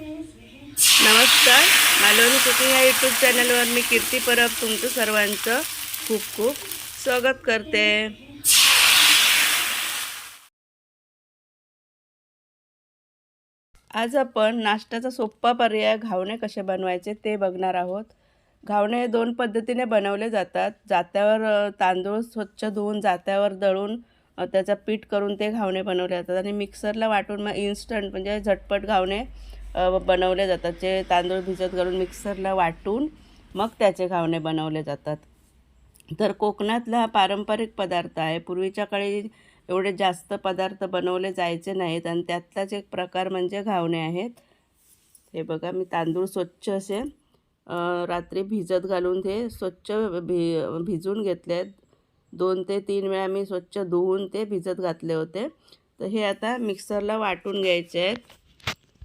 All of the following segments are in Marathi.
नमस्कार. मालवणी कुकिंग या यूट्यूब चॅनलवर मी कीर्ती परब तुमचं सर्वांचं खूप खूप स्वागत करते. आज आपण नाश्त्याचा सोप्पा पर्याय घावणे कसे बनवायचे ते बघणार आहोत. घावणे दोन पद्धतीने बनवले जातात. जात्यावर तांदूळ स्वच्छ धुवून जात्यावर दळून त्याचा त्याचं पीठ करून ते घावणे बनवले जातात. आणि मिक्सरला वाटून मग इन्स्टंट म्हणजे झटपट घावणे बनवले जातात. जे तांदूळ भिजत घालून मिक्सरला वाटून मग त्याचे घावणे बनवले जातात. तर कोकणातला हा पारंपरिक पदार्थ आहे. पूर्वीच्या काळी एवढे जास्त पदार्थ बनवले जायचे नाहीत आणि त्यातलाच एक प्रकार म्हणजे घावणे आहेत. हे बघा मी तांदूळ स्वच्छ असे रात्री भिजत घालून ते स्वच्छ भि भिजून घेतले आहेत. दोन ते तीन वेळा मी स्वच्छ धुवून ते भिजत घातले होते. तर हे आता मिक्सरला वाटून घ्यायचे आहेत.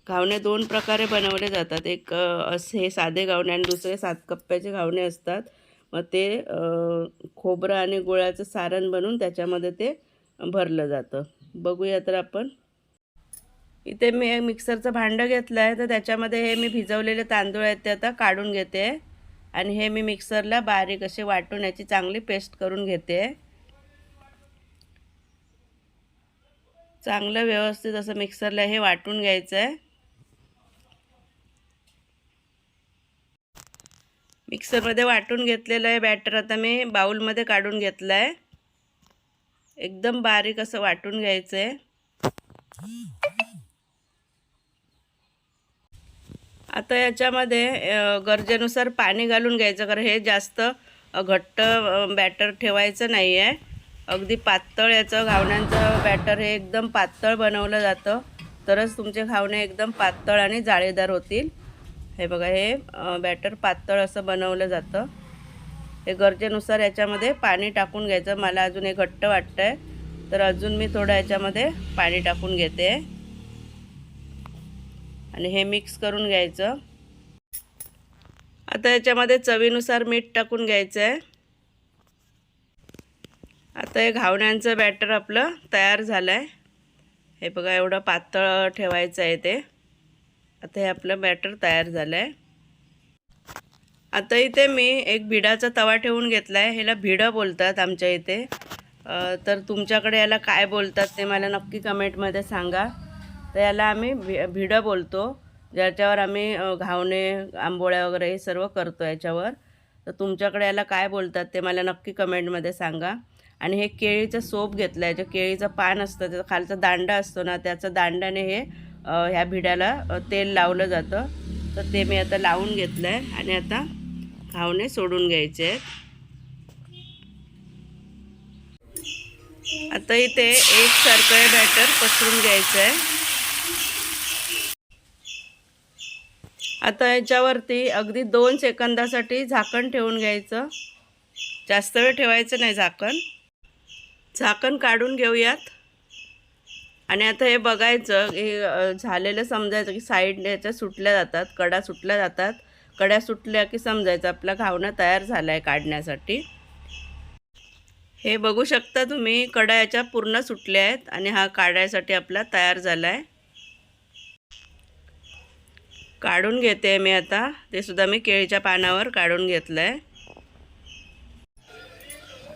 घावणे दोन प्रकारे बनवले जातात. एक असे हे साधे घावणे आणि दुसरे सात कप्प्याचे घावणे असतात. मग ते खोबरं आणि गुळाचं सारण बनवून त्याच्यामध्ये ते भरलं जातं. बघूया तर आपण. इथे मी मिक्सरचं भांडं घेतलं आहे. तर त्याच्यामध्ये हे मी भिजवलेले तांदूळ आहेत ते आता काढून घेते. आणि हे मी मिक्सरला बारीक असे वाटून याची चांगली पेस्ट करून घेते. चांगलं व्यवस्थित असं मिक्सरला हे वाटून घ्यायचं आहे. मिक्सरमध्ये वाटून घेतलेलं आहे बॅटर. आता मी बाऊलमध्ये काढून घेतलं आहे. एकदम बारीक असं वाटून घ्यायचं आहे. आता याच्यामध्ये गरजेनुसार पाणी घालून घ्यायचं कारण हे जास्त घट्ट बॅटर ठेवायचं नाही आहे. अगदी पातळ याचं घावण्यांचं बॅटर हे एकदम पातळ बनवलं जातं. तरच तुमचे घावणे एकदम पातळ आणि जाळीदार होतील. हे बघा हे बॅटर पातळ असं बनवलं जातं. हे गरजेनुसार याच्यामध्ये पाणी टाकून घ्यायचं. मला अजून हे घट्ट वाटतं आहे तर अजून मी थोडं याच्यामध्ये पाणी टाकून घेते. आणि हे मिक्स करून घ्यायचं. आता याच्यामध्ये चवीनुसार मीठ टाकून घ्यायचं आहे आता हे घावण्यांचं बॅटर आपलं तयार झालं आहे हे बघा एवढं पातळ ठेवायचं आहे ते. आता हे आपलं बॅटर तयार झालं आहे आता इथे मी एक भिडाचा तवा ठेवून घेतला आहे ह्याला भिडं बोलतात आमच्या इथे. तर तुमच्याकडे याला काय बोलतात ते मला नक्की कमेंटमध्ये सांगा. तर याला आम्ही भि भिडं बोलतो. ज्याच्यावर आम्ही घावणे आंबोळ्या वगैरे हे सर्व करतो याच्यावर. तर तुमच्याकडे याला काय बोलतात ते मला नक्की कमेंटमध्ये सांगा. आणि हे केळीचं सोप घेतलं आहे जे केळीचं पान असतं त्याचा खालचा दांडा असतो ना त्याचा दांड्याने हे ह्या भिड्याला तेल लावलं जातं. तर ते मी आता लावून घेतलं आहे आणि आता घावणे सोडून घ्यायचे आहेत. आता इथे एक सारखं बॅटर पसरून घ्यायचं आहे. आता याच्यावरती अगदी दोन सेकंदासाठी झाकण ठेवून घ्यायचं. जास्त वेळ ठेवायचं नाही झाकण. झाकण काढून घेऊयात. आणि आता हे बघायचं हे झालेलं समजायचं की साईड याच्या सुटल्या जातात कडा सुटल्या जातात. कड्या सुटल्या की समजायचं आपला घावणं तयार झाला आहे काढण्यासाठी. हे बघू शकता तुम्ही कडा याच्या पूर्ण सुटल्या आहेत आणि हा काढायसाठी आपला तयार झाला आहे काढून घेते मी आता. ते सुद्धा मी केळीच्या पानावर काढून घेतलं आहे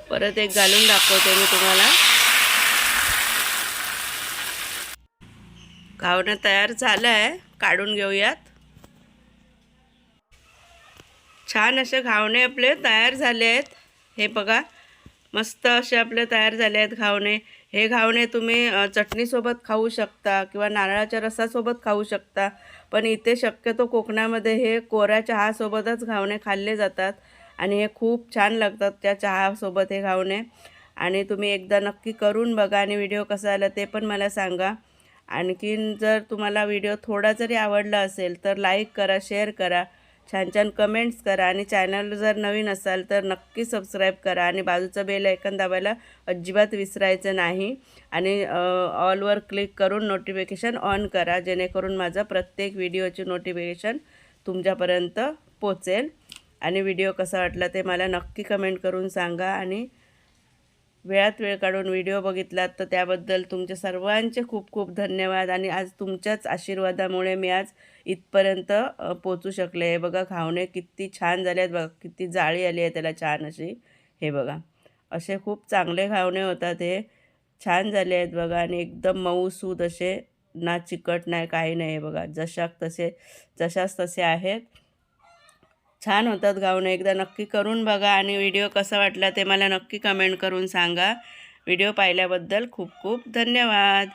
परत एक घालून दाखवते मी तुम्हाला. घावणं तयार झालं आहे काढून घेऊयात. छान असे घावणे आपले तयार झाले आहेत. हे बघा मस्त असे आपले तयार झाले आहेत घावणे. हे घावणे तुम्ही चटणीसोबत खाऊ शकता किंवा नारळाच्या रसासोबत खाऊ शकता. पण इथे शक्यतो कोकणामध्ये हे कोऱ्या चहासोबतच घावणे खाल्ले जातात आणि हे खूप छान लागतात त्या चहासोबत हे घावणे. आणि तुम्ही एकदा नक्की करून बघा आणि व्हिडिओ कसा आला ते पण मला सांगा. आणखीन जर तुम्हाला व्हिडिओ थोडा जरी आवडला असेल तर लाईक करा शेअर करा छान छान कमेंट्स करा आणि चॅनल जर नवीन असाल तर नक्की सबस्क्राईब करा आणि बाजूचं बेल ऐकन दाबायला अजिबात विसरायचं नाही. आणि ऑलवर क्लिक करून नोटिफिकेशन ऑन करा जेणेकरून माझं प्रत्येक व्हिडिओची नोटिफिकेशन तुमच्यापर्यंत पोचेल. आणि व्हिडिओ कसा वाटला ते मला नक्की कमेंट करून सांगा आणि वेळात वेळ काढून व्हिडिओ बघितलात तर त्याबद्दल तुमचे सर्वांचे खूप खूप धन्यवाद आणि आज तुमच्याच आशीर्वादामुळे मी आज इथपर्यंत पोचू शकले. हे बघा खावणे किती छान झाले आहेत बघा किती जाळी आली आहे त्याला छान अशी. हे बघा असे खूप चांगले खावणे होतात हे. छान झाले आहेत बघा आणि एकदम मऊसूद असे ना चिकट नाही काही नाही हे बघा. जशाक तसे जशाच तसे आहेत. छान होतात गाऊन एकदा नक्की करून बघा आणि व्हिडिओ कसा वाटला ते मला नक्की कमेंट करून सांगा. व्हिडिओ पाहिल्याबद्दल खूप खूप धन्यवाद.